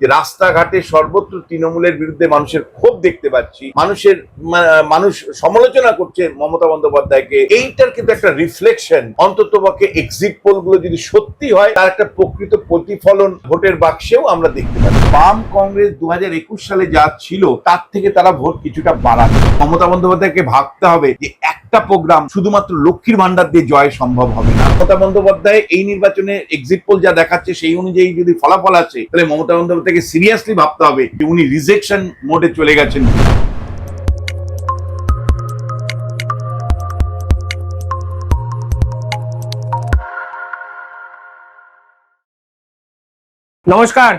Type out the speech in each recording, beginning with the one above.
যে রাস্তাঘাটে সর্বত্র তৃণমূলের বিরুদ্ধে মানুষের ক্ষোভ দেখতে পাচ্ছি, মানুষের মানুষ সমালোচনা করছে মমতা বন্দ্যোপাধ্যায়কে, এইটার কিন্তু একটা রিফ্লেকশন অন্তত পক্ষে এক্সিট পোলগুলো যদি সত্যি হয়, তার একটা প্রকৃত প্রতিফলন ভোটের বাক্সেও আমরা দেখতে পাচ্ছি। বাম কংগ্রেস দু হাজার একুশ সালে যা ছিল, তার থেকে তারা ভোট কিছুটা বাড়াবে। মমতা বন্দ্যোপাধ্যায়কে ভাবতে হবে যে একটা প্রোগ্রাম শুধুমাত্র লক্ষ্মীর ভান্ডার দিয়ে জয় সম্ভব হবে না। মমতা বন্দ্যোপাধ্যায় এই নির্বাচনে এক্সিট পোল যা দেখাচ্ছে, সেই অনুযায়ী যদি ফলাফল আসে, তাহলে মমতা বন্দ্যোপাধ্যায়কে সিরিয়াসলি ভাবতে হবে যে উনি রিজেকশন মোডে চলে গেছেন। নমস্কার,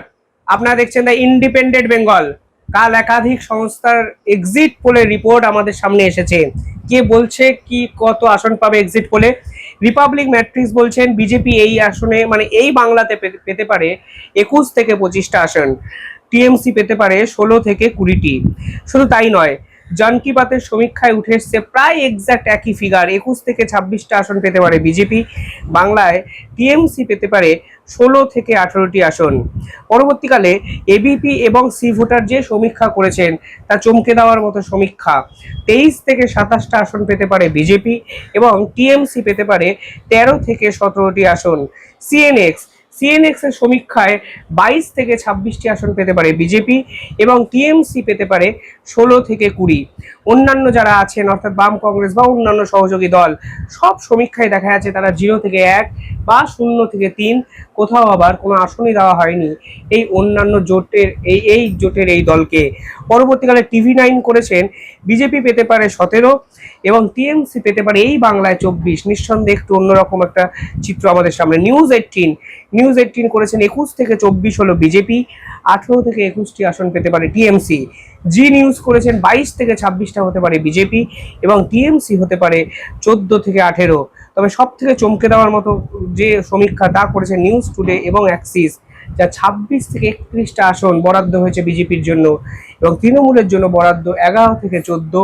আপনারা দেখছেন দ্য ইন্ডিপেন্ডেন্ট বেঙ্গল কাল একাধিক সংস্থার এক্সিট পোলের রিপোর্ট আমাদের সামনে এসেছে। কে বলছে, কি কত আসন পাবে এক্সিট পোলে রিপাবলিক ম্যাট্রিক্স বলছেন বিজেপি এই আসনে মানে এই বাংলাতে পেতে পারে একুশ থেকে পঁচিশটা আসন। টিএমসি পেতে পারে ষোলো থেকে কুড়িটি। শুধু তাই নয় জানকি পাতের সমীক্ষায় উঠে এসছে প্রায় এক্স্যাক্ট একই ফিগার একুশ থেকে ছাব্বিশটা আসন পেতে পারে বিজেপি বাংলায় টিএমসি পেতে পারে ষোলো থেকে আঠারোটি আসন। পরবর্তীকালে এবিপি এবং সি ভোটার যে সমীক্ষা করেছেন, তা চমকে দেওয়ার মতো সমীক্ষা। তেইশ থেকে সাতাশটা আসন পেতে পারে বিজেপি এবং টিএমসি পেতে পারে তেরো থেকে সতেরোটি আসন। সিএনএক্স সিএনএক্স এর সমীক্ষায় বাইশ থেকে ছাব্বিশটি আসন পেতে পারে বিজেপি এবং টিএমসি পেতে পারে ষোলো থেকে কুড়ি। অন্যান্য যারা আছেন, অর্থাৎ বাম কংগ্রেস বা অন্যান্য সহযোগী দল, সব সমীক্ষায় দেখা যাচ্ছে তারা জিরো থেকে এক বা শূন্য থেকে তিন, কোথাও আবার কোনো আসনই দেওয়া হয়নি এই অন্যান্য জোটের, এই এই জোটের এই দলকে। পরবর্তীকালে টিভি নাইন করেছেন। বিজেপি পেতে পারে সতেরো এবং টিএমসি পেতে পারে এই বাংলায় চব্বিশ। নিঃসন্দেহে একটু অন্যরকম একটা চিত্র আমাদের সামনে। নিউজ এইটিন নিউজ এইটিন করেছেন একুশ থেকে চব্বিশ হলো বিজেপি, আঠেরো থেকে একুশটি আসন পেতে পারে টিএমসি। জি নিউজ করেছেন বাইশ থেকে ছাব্বিশটা হতে পারে বিজেপি এবং টিএমসি হতে পারে চোদ্দ থেকে আঠেরো। তবে সব থেকে চমকে দেওয়ার মতো যে সমীক্ষা তা করেছে নিউজ টুডে এবং অ্যাক্সিস যা ছাব্বিশ থেকে একত্রিশটা আসন বরাদ্দ হয়েছে বিজেপির জন্য। এবং তৃণমূলের জন্য বরাদ্দ এগারো থেকে চোদ্দ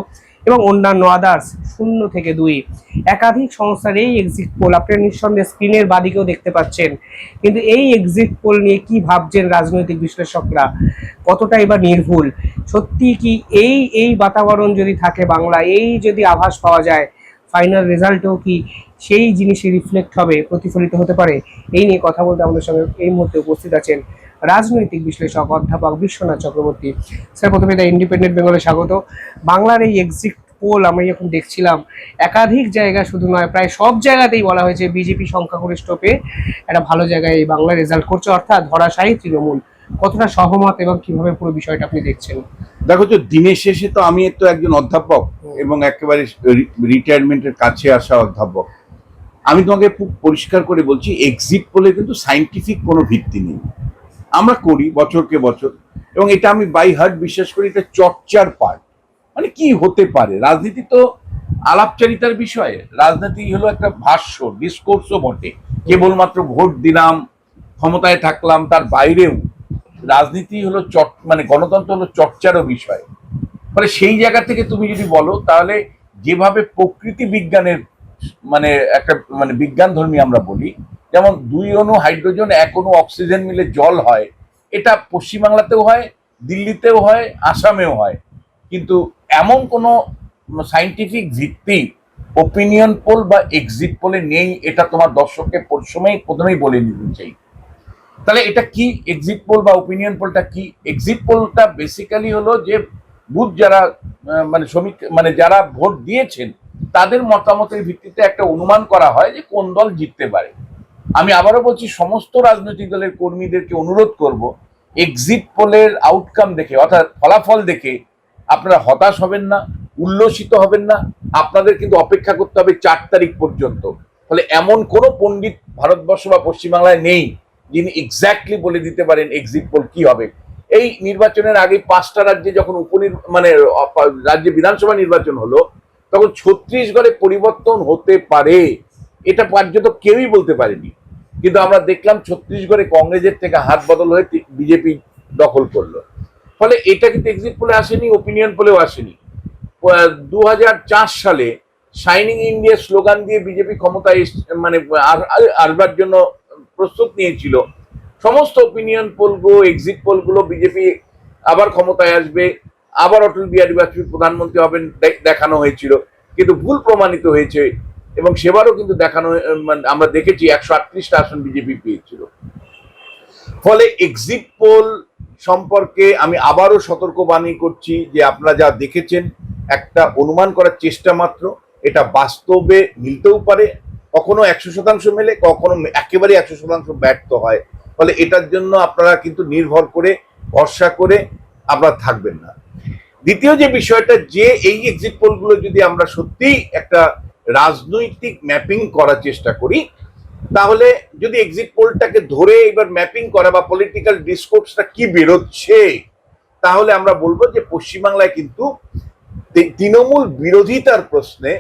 এবং অন্যান্য আদার্স শূন্য থেকে দুই। একাধিক সংস্থার এই এক্সিট পোল আপনি নিঃসন্দেহে স্ক্রিনের বাদিকেও দেখতে পাচ্ছেন। কিন্তু এই এক্সিট পোল নিয়ে কি ভাবছেন রাজনৈতিক বিশ্লেষকরা? কতটাই বা নির্ভুল? সত্যি কি এই এই বাতাবরণ যদি থাকে বাংলা, এই যদি আভাস পাওয়া যায় ফাইনাল রেজাল্টেও কি সেই জিনিসই রিফ্লেক্ট হবে, প্রতিফলিত হতে পারে? এই নিয়ে কথা বলতে আমাদের সঙ্গে এই মুহূর্তে উপস্থিত আছেন রাজনৈতিক বিশ্লেষক অধ্যাপক বিশ্বনাথ চক্রবর্তী। স্যার প্রথমে দ্য ইন্ডিপেন্ডেন্ট বেঙ্গলে স্বাগত। বাংলার এই এক্সিট পোল আমি যখন দেখছিলাম একাধিক জায়গা শুধু নয় প্রায় সব জায়গাতেই বলা হয়েছে বিজেপি সংখ্যাগরিষ্ঠ পেয়ে একটা ভালো জায়গায় এই বাংলা রেজাল্ট করছে। অর্থাৎ ধরাশায়ী তৃণমূল। কতটা সহমত এবং কীভাবে পুরো বিষয়টা আপনি দেখছেন? দেখো তো দিনের শেষে তো আমি তো একজন অধ্যাপক এবং একেবারে রিটায়ারমেন্টের কাছে আসা অধ্যাপক। আমি তোমাকে খুব পরিষ্কার করে বলছি এক্সিট পোলে কিন্তু সাইন্টিফিক কোনো ভিত্তি নেই। আমরা করি বছরকে বছর। এবং এটা আমি বাই হার্ট বিশ্বাস করি, এটা চর্চার পার্ট মানে কি হতে পারে? রাজনীতি তো আলাপচারিতার বিষয়ে। রাজনীতি হলো একটা ভাষ্য ডিসকোর্সও বটে। কেবলমাত্র ভোট দিলাম, ক্ষমতায় থাকলাম, তার বাইরেও। রাজনীতি হলো চট মানে গণতন্ত্র হলো চর্চারও বিষয়। ফলে সেই জায়গা থেকে তুমি যদি বলো, তাহলে যেভাবে প্রকৃতি বিজ্ঞানের মানে একটা মানে বিজ্ঞান ধর্মী আমরা বলি যেমন দুই অণু হাইড্রোজেন, এক অণু অক্সিজেন মিলে জল হয়, এটা পশ্চিমবাংলাতেও হয়, দিল্লিতেও হয়, আসামেও হয়। কিন্তু এমন কোনো সাইন্টিফিক ভিত্তি ওপিনিয়ন পোল বা এক্সিট পোলে নেই, এটা তোমার দর্শককে প্রথমেই প্রথমেই বলে নিতে চাই। তাহলে এটা কি এক্সিট পোল বা ওপিনিয়ন পোলটা কি? এক্সিট পোলটা বেসিক্যালি হলো যে, বুথ যারা মানে শ্রমিক মানে যারা ভোট দিয়েছেন, তাদের মতামতের ভিত্তিতে একটা অনুমান করা হয় যে কোন দল জিততে পারে। আমি আবারও বলছি, সমস্ত রাজনৈতিক দলের কর্মীদেরকে অনুরোধ করব এক্সিট পোলের আউটকাম দেখে, অর্থাৎ ফলাফল দেখে আপনারা হতাশ হবেন না, উল্লসিত হবেন না। আপনাদের কিন্তু অপেক্ষা করতে হবে চার তারিখ পর্যন্ত। ফলে এমন কোনো পণ্ডিত ভারতবর্ষ বা পশ্চিমবাংলায় নেই, যিনি এক্স্যাক্টলি বলে দিতে পারেন এক্সিট পোল কি হবে। এই নির্বাচনের আগে পাঁচটা রাজ্যে যখন উপনির মানে রাজ্যে বিধানসভা নির্বাচন হলো, তখন ছত্তিশগড়ে পরিবর্তন হতে পারে। এটা কার্যত কেউই বলতে পারেনি। কিন্তু আমরা দেখলাম ছত্তিশগড়ে কংগ্রেসের থেকে হাত বদল হয়ে বিজেপি দখল করল। ফলে এটা কিন্তু এক্সিট পোলে আসেনি ওপিনিয়ন পোলেও আসেনি। দু সালে শাইনিং ইন্ডিয়া স্লোগান দিয়ে বিজেপি ক্ষমতায় মানে আসবার জন্য প্রস্তুত নিয়েছিল। সমস্ত ওপিনিয়ন পোলগুলো এক্সিট পোলগুলো বিজেপি আবার ক্ষমতায় আসবে। আবার অটল বিহারী বাজপেয়ী প্রধানমন্ত্রী হবেন দেখানো হয়েছিল। কিন্তু ভুল প্রমাণিত হয়েছে এবং সেবারও কিন্তু দেখানো মানে আমরা দেখেছি একশো আটত্রিশটা আসন বিজেপি পেয়েছিল। ফলে এক্সিট পোল সম্পর্কে আমি আবারও সতর্কবাণী করছি যে আপনারা যা দেখেছেন, একটা অনুমান করার চেষ্টা মাত্র, এটা বাস্তবে মিলতেও পারে, কখনো একশো শতাংশ মেলে, কখনো একেবারে একশো শতাংশ ব্যর্থ হয়। ফলে এটার জন্য আপনারা কিন্তু নির্ভর করে, ভরসা করে আপনারা থাকবেন না। দ্বিতীয় যে বিষয়টা, যে এই এক্সিট পোলগুলো যদি আমরা সত্যিই একটা রাজনৈতিক ম্যাপিং করার চেষ্টা করি। তাহলে যদি এক্সিট পোলটাকে ধরে এবার ম্যাপিং করা বা পলিটিক্যাল ডিসকোর্সটা কি বেরোচ্ছে, তাহলে আমরা বলব যে পশ্চিমবাংলায় কিন্তু তৃণমূল বিরোধিতার প্রশ্নে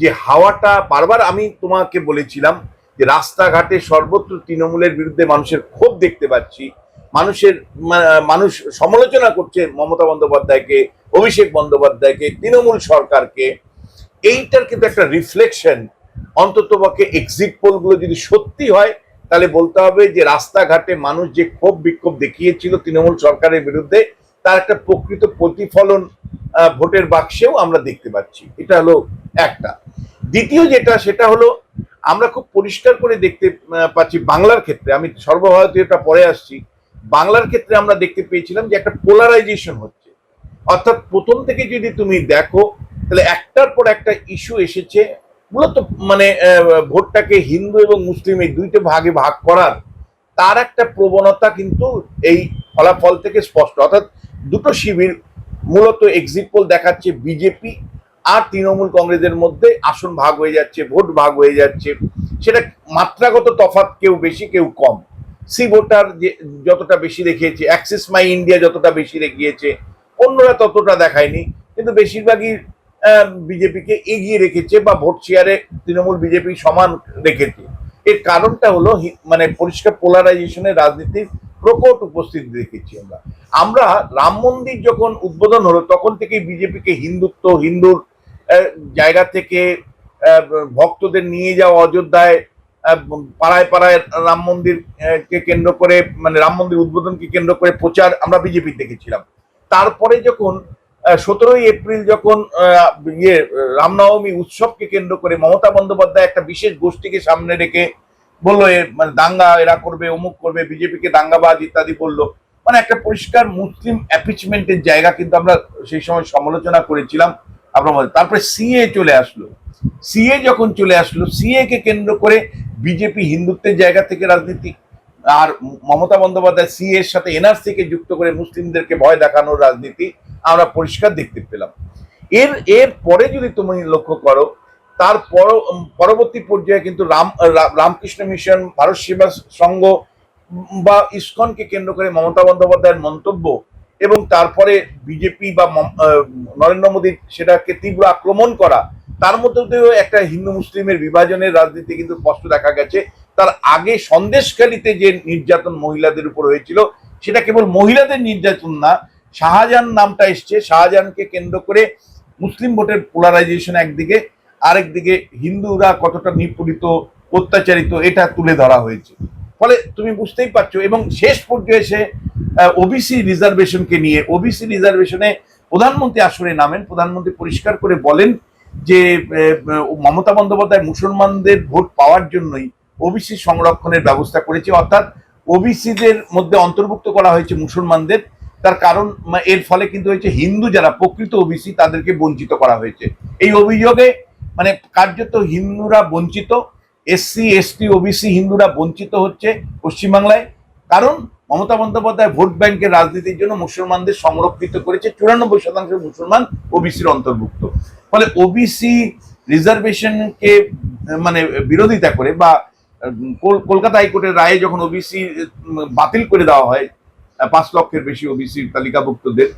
যে হাওয়াটা, বারবার আমি তোমাকে বলেছিলাম যে রাস্তাঘাটে সর্বত্র তৃণমূলের বিরুদ্ধে মানুষের ক্ষোভ দেখতে পাচ্ছি। মানুষের মানুষ সমালোচনা করছে মমতা বন্দ্যোপাধ্যায়কে, অভিষেক বন্দ্যোপাধ্যায়কে, তৃণমূল সরকারকে। এইটার কিন্তু একটা রিফ্লেকশন অন্তত পক্ষে এক্সিট পোলগুলো যদি সত্যি হয়, তাহলে বলতে হবে যে রাস্তাঘাটে মানুষ যে ক্ষোভ বিক্ষোভ দেখিয়েছিল তৃণমূল সরকারের বিরুদ্ধে, তার একটা প্রকৃত প্রতিফলন ভোটের বাক্সেও আমরা দেখতে পাচ্ছি। এটা হলো একটা। দ্বিতীয় যেটা, সেটা হলো আমরা খুব পরিষ্কার করে দেখতে পাচ্ছি বাংলার ক্ষেত্রে। আমি সর্বভারতীয়টা পরে আসছি। বাংলার ক্ষেত্রে আমরা দেখতে পেয়েছিলাম যে একটা পোলারাইজেশন হচ্ছে। অর্থাৎ প্রথম থেকে যদি তুমি দেখো তাহলে একটার পর একটা ইস্যু এসেছে। মূলত মানে ভোটটাকে হিন্দু এবং মুসলিম এই দুইটা ভাগে ভাগ করার, তার একটা প্রবণতা কিন্তু এই ফলাফল থেকে স্পষ্ট। অর্থাৎ দুটো শিবির মূলত এক্সিট পোল দেখাচ্ছে বিজেপি আর তৃণমূল কংগ্রেসের মধ্যে আসন ভাগ হয়ে যাচ্ছে, ভোট ভাগ হয়ে যাচ্ছে। সেটা মাত্রাগত তফাৎ কেউ বেশি, কেউ কম। সি ভোটার যে যতটা বেশি দেখিয়েছে অ্যাক্সিস মাই ইন্ডিয়া যতটা বেশি দেখিয়েছে, অন্যরা ততটা দেখায়নি। কিন্তু বেশিরভাগই বিজেপিকে এগিয়ে রেখেছে বা ভোট শেয়ারে তৃণমূল বিজেপি সমান রেখেছে। এর কারণটা হলো মানে পরিষ্কার পোলারাইজেশনের রাজনীতির প্রকট উপস্থিতি দেখেছি আমরা। আমরা রাম মন্দির যখন উদ্বোধন হলো তখন থেকে বিজেপিকে হিন্দুত্ব হিন্দুর জায়গা থেকে ভক্তদের নিয়ে যাওয়া অযোধ্যায় পাড়ায় পাড়ায় রাম মন্দির আহ, কে কেন্দ্র করে মানে রাম মন্দির উদ্বোধনকে কেন্দ্র করে প্রচার আমরা বিজেপি দেখেছিলাম। তারপরে যখন সতেরোই এপ্রিল যখন ইয়ে রামনবমী উৎসবকে কেন্দ্র করে মমতা বন্দ্যোপাধ্যায় একটা বিশেষ গোষ্ঠীকে সামনে রেখে বলল, এ মানে দাঙ্গা এরা করবে, অমুক করবে, বিজেপিকে দাঙ্গাবাজ ইত্যাদি বলল। মানে একটা পরিষ্কার মুসলিম অ্যাপিচমেন্টের জায়গা কিন্তু আমরা সেই সময় সমালোচনা করেছিলাম আপনার মধ্যে। তারপরে সিএ চলে আসলো। সিএ যখন চলে আসলো সিএ কে কেন্দ্র করে বিজেপি হিন্দুত্বের জায়গা থেকে রাজনীতি, আর মমতা বন্দ্যোপাধ্যায় সিএ এর সাথে এনআরসি কে যুক্ত করে মুসলিমদেরকে ভয় দেখানোর রাজনীতি আমরা পরিষ্কার দেখতে পেলাম। এর এর পরে যদি তুমি লক্ষ্য করো, তার পরবর্তী পর্যায়ে কিন্তু রাম রামকৃষ্ণ মিশন, ভারত সেবা সংঘ, বা ইস্কনকে কেন্দ্র করে মমতা বন্দ্যোপাধ্যায়ের মন্তব্য এবং তারপরে বিজেপি বা নরেন্দ্র মোদীর সেটাকে তীব্র আক্রমণ করা, তার মধ্যে দিয়েও একটা হিন্দু মুসলিমের বিভাজনের রাজনীতি কিন্তু স্পষ্ট দেখা গেছে। তার আগে সন্দেশখালিতে যে নির্যাতন মহিলাদের উপর হয়েছিল, সেটা কেবল মহিলাদের নির্যাতন না শাহজাহান নামটা এসছে। শাহজাহানকে কেন্দ্র করে মুসলিম ভোটের পোলারাইজেশন একদিকে, আরেকদিকে হিন্দুরা কতটা নিপীড়িত, অত্যাচারিত, এটা তুলে ধরা হয়েছে। ফলে তুমি বুঝতেই পারছ, এবং শেষ পর্যায়ে এসে ওবিসি রিজার্ভেশনকে নিয়ে ওবিসি রিজার্ভেশনে প্রধানমন্ত্রী আসরে নামেন। প্রধানমন্ত্রী পরিষ্কার করে বলেন যে মমতা বন্দ্যোপাধ্যায় মুসলমানদের ভোট পাওয়ার জন্যই ওবিসি সংরক্ষণের ব্যবস্থা করেছে। অর্থাৎ ওবিসিদের মধ্যে অন্তর্ভুক্ত করা হয়েছে মুসলমানদের। তার কারণ এর ফলে কিন্তু হয়েছে হিন্দু যারা প্রকৃত ওবিসি তাদেরকে বঞ্চিত করা হয়েছে। এই অভিযোগে মানে কার্যত হিন্দুরা বঞ্চিত, এসসি, এসটি, ওবিসি হিন্দুরা বঞ্চিত হচ্ছে পশ্চিমবাংলায়। কারণ মমতা বন্দ্যোপাধ্যায় ভোট ব্যাংকের রাজনীতির জন্য মুসলমানদের সংরক্ষিত করেছে, চুরানব্বই শতাংশ মুসলমান ওবিসির অন্তর্ভুক্ত। ফলে ওবিসি রিজার্ভেশনকে মানে বিরোধিতা করে বা কল- কলকাতা হাইকোর্টের রায়ে যখন ওবিসি বাতিল করে দেওয়া হয় পাঁচ লক্ষের বেশি ওবিসি তালিকাভুক্তদের।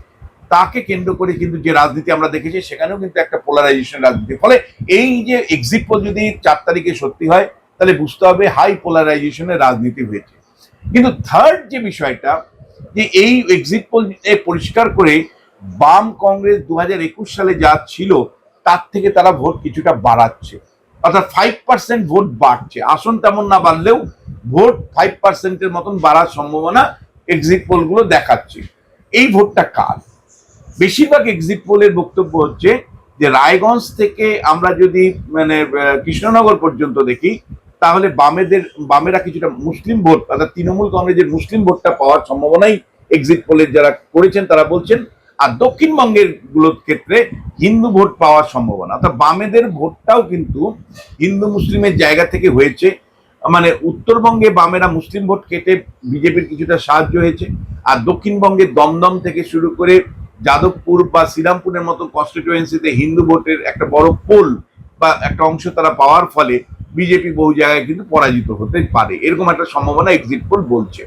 তাকে কেন্দ্র করে কিন্তু যে রাজনীতি আমরা দেখেছি, সেখানেও কিন্তু একটা পোলারাইজেশন রাজনীতি ফলে এই যে এক্সিট পোল যদি চার তারিখে সত্যি হয়, তাহলে বুঝতে হবে হাই পোলারাইজেশনের রাজনীতি হয়েছে। কিন্তু থার্ড যে বিষয়টা, যে এই এক্সিট পোল পরিষ্কার করে বাম কংগ্রেস দু হাজার একুশ সালে যা ছিল, তার থেকে তারা ভোট কিছুটা বাড়াচ্ছে। অর্থাৎ ফাইভ পার্সেন্ট ভোট বাড়ছে। আসন তেমন না বাড়লেও ভোট ফাইভ পার্সেন্টের মতন বাড়ার সম্ভাবনা এক্সিট পোলগুলো দেখাচ্ছে। এই ভোটটা কার? বেশিরভাগ এক্সিট পোলের বক্তব্য হচ্ছে যে রায়গঞ্জ থেকে আমরা যদি মানে কৃষ্ণনগর পর্যন্ত দেখি, তাহলে বামেদের, বামেরা কিছুটা মুসলিম ভোট, অর্থাৎ তৃণমূল কংগ্রেসের মুসলিম ভোটটা পাওয়ার সম্ভাবনাই এক্সিট পোলের যারা করেছেন, তারা বলছেন, আর দক্ষিণবঙ্গেরগুলোর ক্ষেত্রে হিন্দু ভোট পাওয়ার সম্ভাবনা। অর্থাৎ বামেদের ভোটটাও কিন্তু হিন্দু মুসলিমের জায়গা থেকে হয়েছে। মানে উত্তরবঙ্গে বামেরা মুসলিম ভোট কেটে বিজেপির কিছুটা সাহায্য হয়েছে, আর দক্ষিণবঙ্গে দমদম থেকে শুরু করে যাদবপুর বা শ্রীরামপুরের মতো কনস্টিটুয়েন্সিতে হিন্দু ভোটের একটা বড় পোল বা একটা অংশ তারা পাওয়ার ফলে বিজেপি বহু জায়গায় কিন্তু পরাজিত হতে পারে, এরকম একটা সম্ভাবনা এক্সিট পোল বলছে।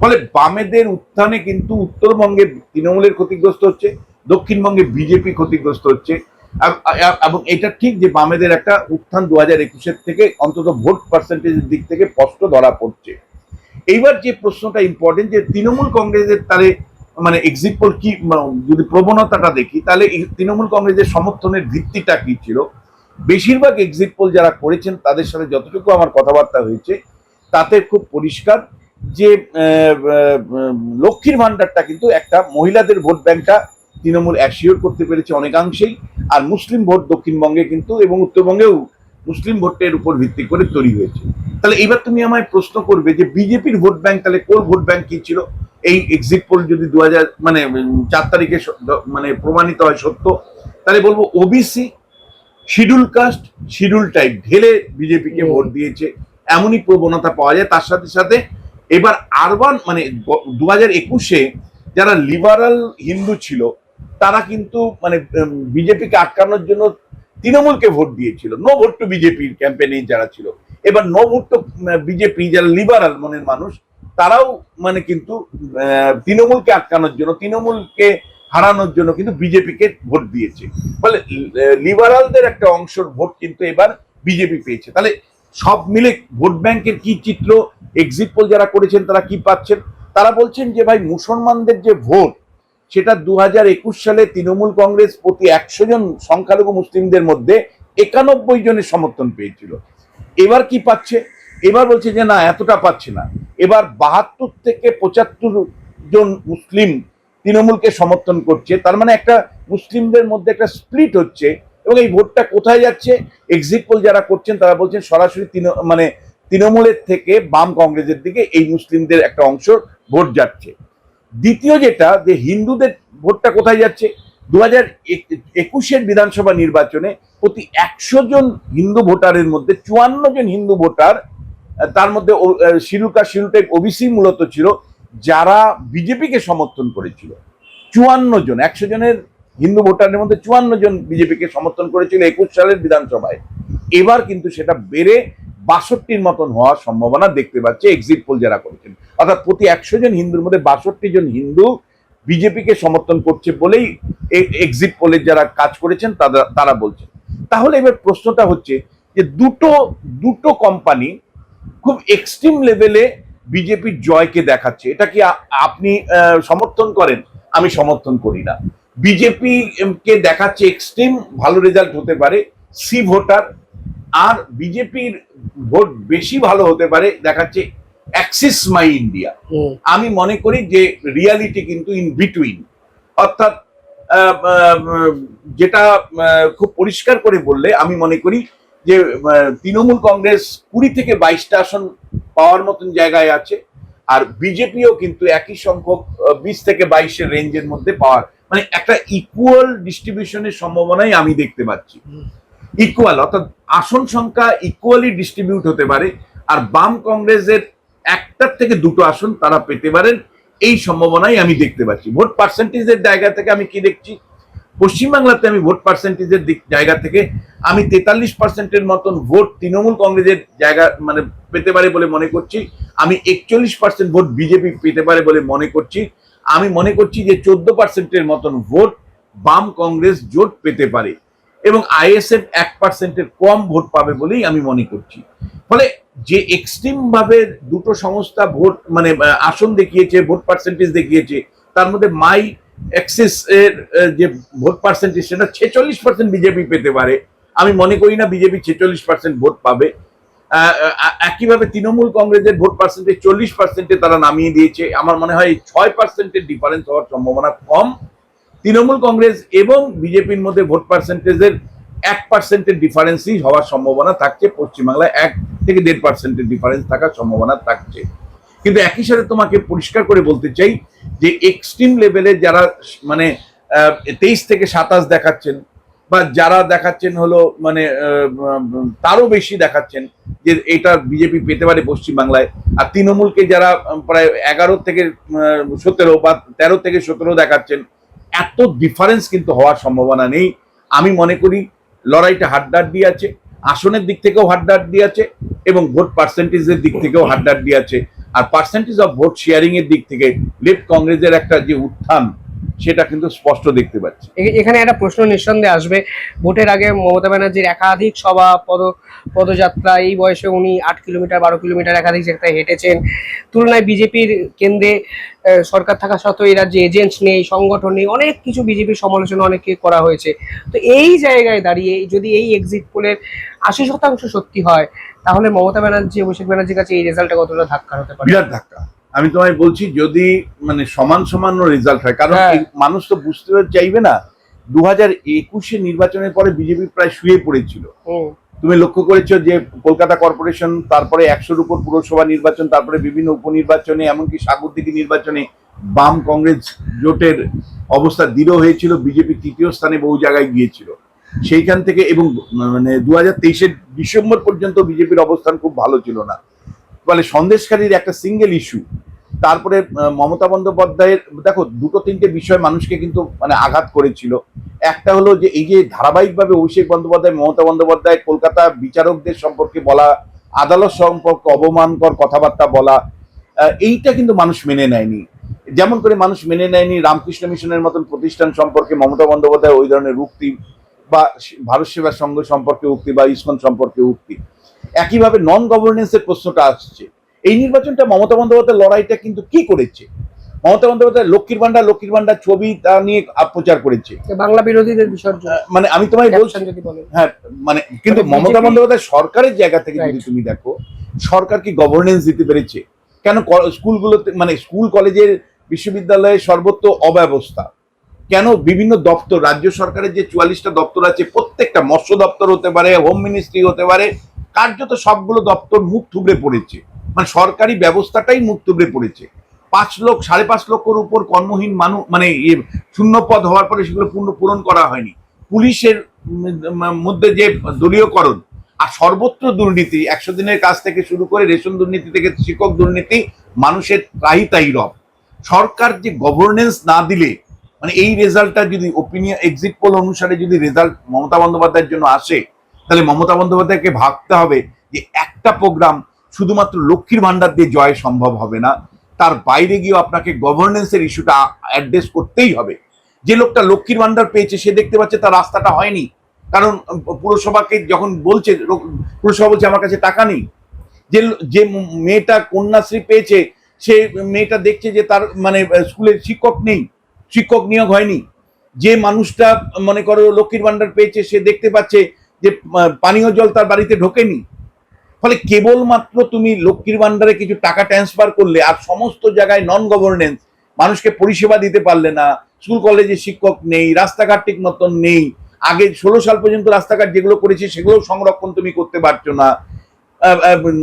ফলে বামেদের উত্থানে কিন্তু উত্তরবঙ্গে তৃণমূলের ক্ষতিগ্রস্ত হচ্ছে, দক্ষিণবঙ্গে বিজেপি ক্ষতিগ্রস্ত হচ্ছে এবং এটা ঠিক যে বামেদের একটা উত্থান দু হাজার একুশের থেকে অন্তত ভোট পার্সেন্টেজের দিক থেকে স্পষ্ট ধরা পড়ছে। এইবার যে প্রশ্নটা ইম্পর্টেন্ট যে তৃণমূল কংগ্রেসের তাহলে মানে এক্সিট পোল কি ম- যদি প্রবণতাটা দেখি, তাহলে তৃণমূল কংগ্রেসের সমর্থনের ভিত্তিটা কি ছিল? বেশিরভাগ এক্সিট পোল যারা করেছেন, তাদের সাথে যতটুকু আমার কথাবার্তা হয়েছে, তাতে খুব পরিষ্কার যে লক্ষ্মীর ভাণ্ডারটা কিন্তু একটা মহিলাদের ভোট ব্যাংকটা তৃণমূল অ্যাসিওর করতে পেরেছে অনেকাংশেই আর মুসলিম ভোট দক্ষিণবঙ্গে কিন্তু এবং উত্তরবঙ্গেও মুসলিম ভোটের উপর ভিত্তি করে তৈরি হয়েছে। তাহলে এবার তুমি আমায় প্রশ্ন করবে যে বিজেপির ভোট ব্যাংক তাহলে কোন ভোট ব্যাংক কি ছিল? এই এক্সিট পোল যদি দু হাজার মানে চার তারিখে মানে প্রমাণিত হয় সত্য তাহলে বলব OBC schedule caste schedule type ঢেলে বিজেপিকে ভোট দিয়েছে। এমনই প্রবণতা পাওয়া যায়। তার সাথে সাথে এবার আরবান মানে দু হাজার একুশে যারা লিবারাল হিন্দু ছিল তারা কিন্তু মানে বিজেপিকে আটকানোর জন্য তৃণমূলকে ভোট দিয়েছিল। নো ভোট টু বিজেপির ক্যাম্পেইনে যারা ছিল। এবার নো ভোট টু বিজেপি যারা লিবারাল মনের মানুষ, তারাও মানে কিন্তু তৃণমূলকে আটকানোর জন্য, তৃণমূলকে হারানোর জন্য কিন্তু বিজেপিকে ভোট দিয়েছে। ফলে লিবারালদের একটা অংশের ভোট কিন্তু এবার বিজেপি পেয়েছে। তাহলে সব মিলে ভোট ব্যাংকের কি চিত্র? এক্সিট পোল যারা করেছেন তারা কি পাচ্ছেন? তারা বলছেন যে, ভাই, মুসলমানদের যে ভোট সেটা দু হাজার একুশ সালে তৃণমূল কংগ্রেস প্রতি একশো জন সংখ্যালঘু মুসলিমদের মধ্যে একানব্বই জনের সমর্থন পেয়েছিল। এবার কি পাচ্ছে? এবার বলছে যে না, এতটা পাচ্ছে না। এবার বাহাত্তর থেকে পঁচাত্তর জন মুসলিম তৃণমূলকে সমর্থন করছে। তার মানে একটা মুসলিমদের মধ্যে একটা স্প্লিট হচ্ছে এবং এই ভোটটা কোথায় যাচ্ছে? এক্সিট পোল যারা করছেন তারা বলছেন সরাসরি তৃণ- মানে তৃণমূলের থেকে বাম কংগ্রেসের দিকে এই মুসলিমদের একটা অংশ ভোট যাচ্ছে। দ্বিতীয় যেটা, যে হিন্দুদের ভোটটা কোথায় যাচ্ছে? দু হাজার একুশের বিধানসভা নির্বাচনে প্রতি একশো জন হিন্দু ভোটারের মধ্যে চুয়ান্ন জন হিন্দু ভোটার, তার মধ্যে শিরুকা শিরু টাইপ ওবিসি মূলত ছিল, যারা বিজেপিকে সমর্থন করেছিল। চুয়ান্ন জন, একশো জনের হিন্দু ভোটারের মধ্যে চুয়ান্ন জন বিজেপিকে সমর্থন করেছিল একুশ সালের বিধানসভায়। এবার কিন্তু সেটা বেড়ে বাষট্টির মতন হওয়ার সম্ভাবনা দেখতে পাচ্ছে এক্সিট পোল যারা করেছেন। অর্থাৎ প্রতি একশো জন হিন্দুর মধ্যে বাষট্টি জন হিন্দু বিজেপিকে সমর্থন করছে বলেই এক্সিট পোলের যারা কাজ করেছেন তারা তারা বলছেন। তাহলে এবার প্রশ্নটা হচ্ছে যে দুটো দুটো কোম্পানি খুব এক্সট্রিম লেভেলে বিজেপির জয়কে দেখাচ্ছে। এটা কি আপনি সমর্থন করেন? আমি সমর্থন করি না। বিজেপি কে দেখাচ্ছে এক্সট্রিম ভালো রেজাল্ট হতে পারে। সি ভোটার আর বিজেপির ভোট বেশি ভালো হতে পারে দেখাচ্ছে অ্যাক্সিস মাই ইন্ডিয়া আমি মনে করি যে রিয়ালিটি কিন্তু ইন বিটুইন অর্থাৎ যেটা খুব পরিষ্কার করে বললে আমি মনে করি যে তৃণমূল কংগ্রেস কুড়ি থেকে বাইশটা আসন পাওয়ার মতন জায়গায় আছে আর বিজেপিও কিন্তু একই সংখ্যক বিশ থেকে বাইশের রেঞ্জের মধ্যে পাওয়ার। মানে একটা ইকুয়াল ডিস্ট্রিবিউশনের সম্ভাবনাই আমি দেখতে পাচ্ছি। ইকুয়াল অর্থাৎ আসন সংখ্যা ইকুয়ালি ডিস্ট্রিবিউট হতে পারে, আর বাম কংগ্রেসের একটার থেকে দুটো আসন তারা পেতে পারেন, এই সম্ভাবনাই আমি দেখতে পাচ্ছি। ভোট পার্সেন্টেজের জায়গা থেকে আমি কি দেখছি? পশ্চিমবাংলাতে আমি ভোট পার্সেন্টেজের দিক, জায়গা থেকে আমি তেতাল্লিশ পার্সেন্টের মতন ভোট তৃণমূল কংগ্রেসের জায়গা মানে পেতে পারে বলে মনে করছি। আমি একচল্লিশ পার্সেন্ট ভোট বিজেপি পেতে পারে বলে মনে করছি। আমি মনে করছি যে চোদ্দ পার্সেন্টের মতন ভোট বাম কংগ্রেস জোট পেতে পারে। এবং আইএসএফ এক পার্সেন্টের কম ভোট পাবে বলেই আমি মনে করছি। ফলে যে এক্সট্রিম ভাবে দুটো সংস্থা ভোট মানে আসন দেখিয়েছে, ভোট পার্সেন্টেজ দেখিয়েছে, তার মধ্যে মাই অ্যাক্সিস এর যে ভোট পার্সেন্টেজ সেটা ছেচল্লিশ পার্সেন্ট বিজেপি পেতে পারে। আমি মনে করি না বিজেপি ছেচল্লিশ পার্সেন্ট ভোট পাবে। একইভাবে তৃণমূল কংগ্রেসের ভোট পার্সেন্টেজ চল্লিশ পার্সেন্টে তারা নামিয়ে দিয়েছে। আমার মনে হয় ছয় পার্সেন্টের ডিফারেন্স হওয়ার সম্ভাবনা কম। তৃণমূল কংগ্রেস এবং বিজেপির মধ্যে ভোট পার্সেন্টেজের এক পার্সেন্টের ডিফারেন্সই হওয়ার সম্ভাবনা থাকছে। পশ্চিমবাংলায় এক থেকে দেড় পার্সেন্টের ডিফারেন্স থাকার সম্ভাবনা থাকছে। কিন্তু একই সাথে তোমাকে পরিষ্কার করে বলতে চাই যে এক্সট্রিম লেভেলে যারা মানে তেইশ থেকে সাতাশ দেখাচ্ছেন বা যারা দেখাচ্ছেন হলো মানে তারও বেশি দেখাচ্ছেন যে এটা বিজেপি পেতে পারে পশ্চিমবাংলায়। আর তৃণমূলকে যারা প্রায় এগারো থেকে সতেরো বা তেরো থেকে সতেরো দেখাচ্ছেন এত ডিফারেন্স কিন্তু হওয়ার সম্ভাবনা নেই। আমি মনে করি লড়াইটা হাড্ডাড্ডি আছে, আসনের দিক থেকেও হাড্ডাড্ডি আছে এবং ভোট পার্সেন্টেজের দিক থেকেও হাড্ডাড্ডি আছে। আর পার্সেন্টেজ অফ ভোট শেয়ারিং এর দিক থেকে লেফট কংগ্রেসের একটা যে উত্থান সেটা কিন্তু স্পষ্ট দেখতে পাচ্ছি। এখানে একটা প্রশ্ন নিঃসন্দেহে আসবে। ভোটের আগে মমতা ব্যানার্জির একাধিক সভা পদ পদযাত্রা এই বয়সে উনি আট কিলোমিটার বারো কিলোমিটার একাধিক জায়গায় হেঁটেছেন। তুলনায় বিজেপির কেন্দ্রে সরকার থাকা সত্ত্বেও এই রাজ্যে এজেন্ট নেই সংগঠন নেই অনেক কিছু বিজেপির সমালোচনা অনেককে করা হয়েছে। তো এই জায়গায় দাঁড়িয়ে যদি এই এক্সিট পোলের আশি শতাংশ সত্যি হয় তাহলে মমতা ব্যানার্জি অভিষেক ব্যানার্জির কাছে এই রেজাল্টটা কতটা ধাক্কা হতে পারে? বিরাট ধাক্কা। আমি তোমায় বলছি যদি মানে সমান সমান রেজাল্ট হয় কারণ হ্যাঁ। মানুষ তো বুঝতে চাইবে না দু হাজার একুশে নির্বাচনের পরে বিজেপি প্রায় শুয়ে পড়েছিল। তুমি লক্ষ্য করেছ যে কলকাতা কর্পোরেশন তারপরে একশোর উপর পুরসভা নির্বাচন তারপরে বিভিন্ন উপনির্বাচনে এমনকি সাগরদিঘি নির্বাচনে বাম কংগ্রেস জোটের অবস্থা দৃঢ় হয়েছিল বিজেপি তৃতীয় স্থানে বহু জায়গায় গিয়েছিল। সেইখান থেকে এবং মানে দু হাজার তেইশের ডিসেম্বর পর্যন্ত বিজেপির অবস্থান খুব ভালো ছিল না। ফলে সন্দেশকারীর একটা সিঙ্গেল ইস্যু তারপরে মমতা বন্দ্যোপাধ্যায়ের, দেখো, দুটো তিনটে বিষয় মানুষকে কিন্তু মানে আঘাত করেছিল। একটা হলো যে, এই যে ধারাবাহিকভাবে অভিষেক বন্দ্যোপাধ্যায়, মমতা বন্দ্যোপাধ্যায়, কলকাতা বিচারকদের সম্পর্কে বলা, আদালত সম্পর্কে অবমানকর কথাবার্তা বলা এইটা কিন্তু মানুষ মেনে নেয়নি। যেমন করে মানুষ মেনে নেয়নি রামকৃষ্ণ মিশনের মতন প্রতিষ্ঠান সম্পর্কে মমতা বন্দ্যোপাধ্যায় ওই ধরনের উক্তি বা ভারত সেবা সংঘ সম্পর্কে উক্তি বা ইসকন সম্পর্কে উক্তি। একইভাবে নন গভর্নেন্সের প্রশ্নটা আসছে। এই নির্বাচনটা মমতা বন্দ্যোপাধ্যায়ের লড়াইটা কিন্তু কি করেছে? মমতা বন্দ্যোপাধ্যায় লক্ষ্মীর ভান্ডার লক্ষ্মীর ভান্ডার ছবি তা নিয়ে প্রচার করেছে। বাংলা বিরোধীদের বিসর্জন। মানে আমি তোমায় বলছি হ্যাঁ মানে কিন্তু মানে মমতা বন্দ্যোপাধ্যায় সরকারের জায়গা থেকে যদি তুমি দেখো সরকার কি গভর্নেন্স দিতে পেরেছে? কেন স্কুলগুলোতে মানে স্কুল কলেজের বিশ্ববিদ্যালয়ে সর্বত্র অব্যবস্থা। কেন বিভিন্ন দপ্তর রাজ্য সরকারের যে চুয়াল্লিশটা দপ্তর আছে প্রত্যেকটা মৎস্য দপ্তর হতে পারে হোম মিনিস্ট্রি হতে পারে কার্যত সবগুলো দপ্তর মুখ থুবড়ে পড়েছে। মানে সরকারি ব্যবস্থাটাই মুখ থুবড়ে পড়েছে। পাঁচ লক্ষ সাড়ে পাঁচ লক্ষর উপর কর্মহীন মানুষ মানে ইয়ে শূন্য পদ হওয়ার পরে সেগুলো পূর্ণ পূরণ করা হয়নি। পুলিশের মধ্যে যে দলীয়করণ, আর সর্বত্র দুর্নীতি, একশো দিনের কাজ থেকে শুরু করে রেশন দুর্নীতি থেকে শিক্ষক দুর্নীতি, মানুষের ত্রাহি তাহি রব। সরকার যে গভর্নেন্স না দিলে মানে এই রেজাল্টটা যদি ওপিনিয়ন এক্সিট পোল অনুসারে যদি রেজাল্ট মমতা বন্দ্যোপাধ্যায়ের জন্য আসে তাহলে মমতা বন্দ্যোপাধ্যায়কে ভাবতে হবে যে একটা প্রোগ্রাম শুধুমাত্র লক্ষ্মীর ভান্ডার দিয়ে জয় সম্ভব হবে না। তার বাইরে গিয়েও আপনাকে গভর্নেন্সের ইস্যুটা অ্যাড্রেস করতেই হবে। যে লোকটা লক্ষ্মীর ভান্ডার পেয়েছে, সে দেখতে পাচ্ছে তার রাস্তাটা হয়নি। কারণ পুরসভাকে যখন বলছে পুরসভা বলছে, আমার কাছে টাকা নেই। যে যে মেয়েটা কন্যাশ্রী পেয়েছে, সে মেয়েটা দেখছে যে তার মানে স্কুলের শিক্ষক নেই, শিক্ষক নিয়োগ হয়নি। যে মানুষটা, মনে করো, লক্ষ্মীর ভান্ডার পেয়েছে, সে দেখতে পাচ্ছে যে পানীয় জল তার বাড়িতে ঢোকেনি। ফলে কেবলমাত্র তুমি লক্ষ্মীর ভান্ডারে কিছু টাকা ট্রান্সফার করলে আর সমস্ত জায়গায় নন গভর্নেন্স মানুষকে পরিষেবা দিতে পারলে না স্কুল কলেজে শিক্ষক নেই, রাস্তাঘাট ঠিক মতন নেই, আগে ষোলো সাল পর্যন্ত রাস্তাঘাট যেগুলো করেছে সেগুলো সংরক্ষণ তুমি করতে পারছ না।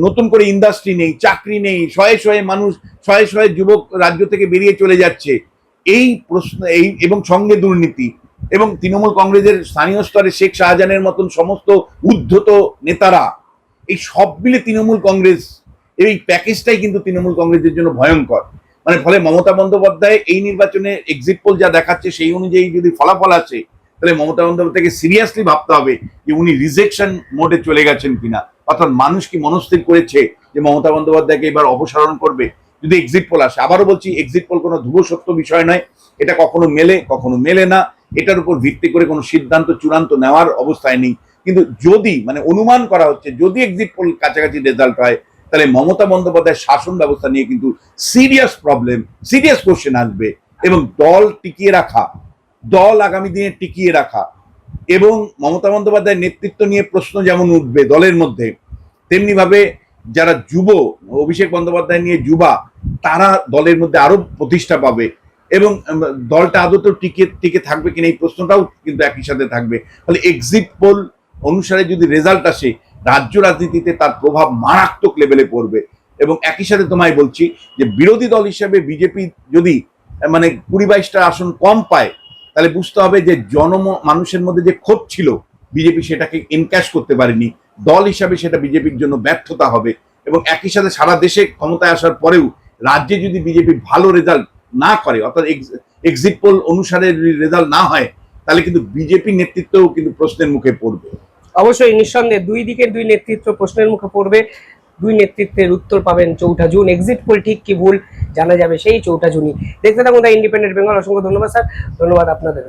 নতুন করে ইন্ডাস্ট্রি নেই, চাকরি নেই, শয়ে শয়ে মানুষ, শয়ে শয়ে যুবক রাজ্য থেকে বেরিয়ে চলে যাচ্ছে। এই প্রশ্ন, এই এবং সঙ্গে দুর্নীতি। এবং তৃণমূল কংগ্রেসের স্থানীয় স্তরে শেখ শাহজাহানের মতন সমস্ত উদ্ধত নেতারা, এই সব মিলে তৃণমূল কংগ্রেস এই প্যাকেজটাই কিন্তু তৃণমূল কংগ্রেসের জন্য ভয়ঙ্কর। মানে ফলে মমতা বন্দ্যোপাধ্যায় এই নির্বাচনে এক্সিট পোল যা দেখাচ্ছে সেই অনুযায়ী যদি ফলাফল আসে, তাহলে মমতা বন্দ্যোপাধ্যায়কে সিরিয়াসলি ভাবতে হবে যে উনি রিজেকশন মোডে চলে গেছেন কিনা। অর্থাৎ মানুষ কি মনস্থির করেছে যে মমতা বন্দ্যোপাধ্যায়কে এবার অপসারণ করবে? যদি এক্সিট পোল আসে, আবারও বলছি এক্সিট পোল কোনো ধ্রুব সত্য বিষয় নয়। এটা কখনো মেলে কখনো মেলে না। এটার উপর ভিত্তি করে কোনো সিদ্ধান্ত, চূড়ান্ত নেওয়ার অবস্থায় নেই। কিন্তু যদি মানে অনুমান করা হচ্ছে, যদি এক্সিট পোল কাছাকাছি রেজাল্ট হয়, তাহলে মমতা বন্দ্যোপাধ্যায়ের শাসন ব্যবস্থা নিয়ে কিন্তু সিরিয়াস প্রবলেম সিরিয়াস কোশ্চেন আসবে এবং দল টিকিয়ে রাখা, দল আগামী দিনে টিকিয়ে রাখা এবং মমতা বন্দ্যোপাধ্যায়ের নেতৃত্ব নিয়ে প্রশ্ন যেমন উঠবে দলের মধ্যে তেমনি ভাবে যারা যুব, অভিষেক বন্দ্যোপাধ্যায় নিয়ে যুবা, তারা দলের মধ্যে আরও প্রতিষ্ঠা পাবে। এবং দলটা আদত টিকে টিকে থাকবে কিনা এই প্রশ্নটাও কিন্তু একই সাথে থাকবে। ফলে এক্সিট পোল অনুসারে যদি রেজাল্ট আসে, রাজ্য রাজনীতিতে তার প্রভাব মারাত্মক লেভেলে পড়বে। এবং একই সাথে তোমায় বলছি যে, বিরোধী দল হিসেবে বিজেপি যদি মানে কুড়ি বাইশটা আসন কম পায়, তাহলে বুঝতে হবে যে জন মানুষের মধ্যে যে ক্ষোভ ছিল বিজেপি সেটাকে এনক্যাশ করতে পারেনি। দল হিসাবে সেটা বিজেপির জন্য ব্যর্থতা হবে। এবং একই সাথে সারা দেশে ক্ষমতায় আসার পরেও, রাজ্যে যদি বিজেপি ভালো রেজাল্ট না করে, অর্থাৎ এক্সিট পোল অনুসারে রেজাল্ট না হয়, তাহলে কিন্তু বিজেপি নেতৃত্বও কিন্তু প্রশ্নের মুখে পড়বে। অবশ্যই, নিঃসন্দেহে দুই দিকের দুই নেতৃত্ব প্রশ্নের মুখে পড়বে। দুই নেতৃত্বের উত্তর পাবেন চৌঠা জুন। এক্সিট পোল ঠিক কি ভুল জানা যাবে সেই চৌঠা জুনই। দেখতে থাকুন দ্য ইন্ডিপেন্ডেন্ট বেঙ্গল। অসংখ্য ধন্যবাদ, স্যার। ধন্যবাদ আপনাদের।